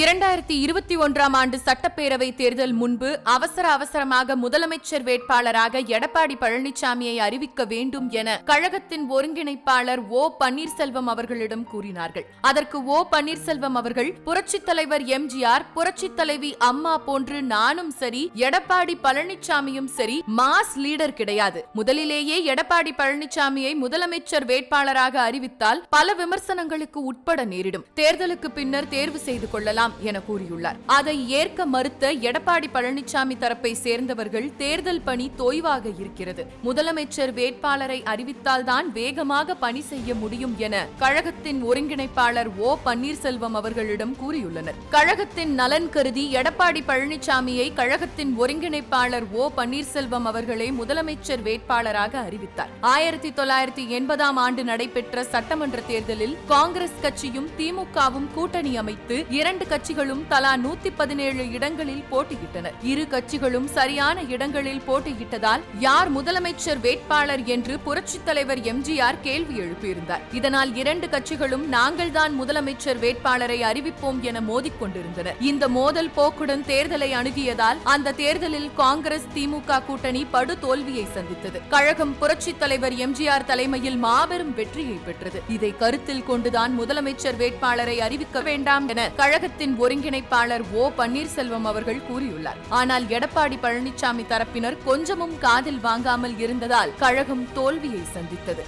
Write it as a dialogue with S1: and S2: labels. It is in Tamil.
S1: இரண்டாயிரத்தி இருபத்தி ஒன்றாம் ஆண்டு சட்டப்பேரவை தேர்தல் முன்பு அவசர அவசரமாக முதலமைச்சர் வேட்பாளராக எடப்பாடி பழனிசாமியை அறிவிக்க வேண்டும் என கழகத்தின் ஒருங்கிணைப்பாளர் ஓ பன்னீர்செல்வம் அவர்களிடம் கூறினார்கள். அதற்கு ஓ பன்னீர்செல்வம் அவர்கள் புரட்சித் தலைவர் எம்ஜிஆர் புரட்சித் தலைவி அம்மா போன்று நானும் சரி எடப்பாடி பழனிசாமியும் சரி மாஸ் லீடர் கிடையாது. முதலிலேயே எடப்பாடி பழனிசாமியை முதலமைச்சர் வேட்பாளராக அறிவித்தால் பல விமர்சனங்களுக்கு உட்பட நேரிடும். தேர்தலுக்கு பின்னர் தேர்வு செய்து கொள்ளலாம். என கூறியுள்ளார். அதை ஏற்க மறுத்த எடப்பாடி பழனிசாமி தரப்பை சேர்ந்தவர்கள் தேர்தல் பணி தொய்வாக இருக்கிறது. முதலமைச்சர் வேட்பாளரை அறிவித்தால்தான் வேகமாக பணி செய்ய முடியும் என கழகத்தின் ஒருங்கிணைப்பாளர் ஓ பன்னீர்செல்வம் அவர்களிடம் கூறியுள்ளனர். கழகத்தின் நலன் கருதி எடப்பாடி பழனிசாமியை கழகத்தின் ஒருங்கிணைப்பாளர் ஓ பன்னீர்செல்வம் அவர்களே முதலமைச்சர் வேட்பாளராக அறிவித்தார். ஆயிரத்தி தொள்ளாயிரத்தி எண்பதாம் ஆண்டு நடைபெற்ற சட்டமன்ற தேர்தலில் காங்கிரஸ் கட்சியும் திமுகவும் கூட்டணி அமைத்து இரண்டு கட்சிகளும் தலா நூத்தி பதினேழு இடங்களில் போட்டியிட்டனர். இரு கட்சிகளும் சரியான இடங்களில் போட்டியிட்டதால் யார் முதலமைச்சர் வேட்பாளர் என்று புரட்சித் தலைவர் எம்ஜிஆர் கேள்வி எழுப்பியிருந்தார். இதனால் இரண்டு கட்சிகளும் நாங்கள்தான் முதலமைச்சர் வேட்பாளரை அறிவிப்போம் என மோதிக்கொண்டிருந்தனர் இந்த மோதல் போக்குடன் தேர்தலை அணுகியதால் அந்த தேர்தலில் காங்கிரஸ் திமுக கூட்டணி படு தோல்வியை சந்தித்தது. கழகம் புரட்சித் தலைவர் எம்ஜிஆர் தலைமையில் மாபெரும் வெற்றியை பெற்றது. இதை கருத்தில் கொண்டுதான் முதலமைச்சர் வேட்பாளரை அறிவிக்க வேண்டாம் என கழக கழகத்தின் ஒருங்கிணைப்பாளர் ஓ. பன்னீர்செல்வம் அவர்கள் கூறியுள்ளார். ஆனால் எடப்பாடி பழனிசாமி தரப்பினர் கொஞ்சமும் காதில் வாங்காமல் இருந்ததால் கழகம் தோல்வியை சந்தித்தது.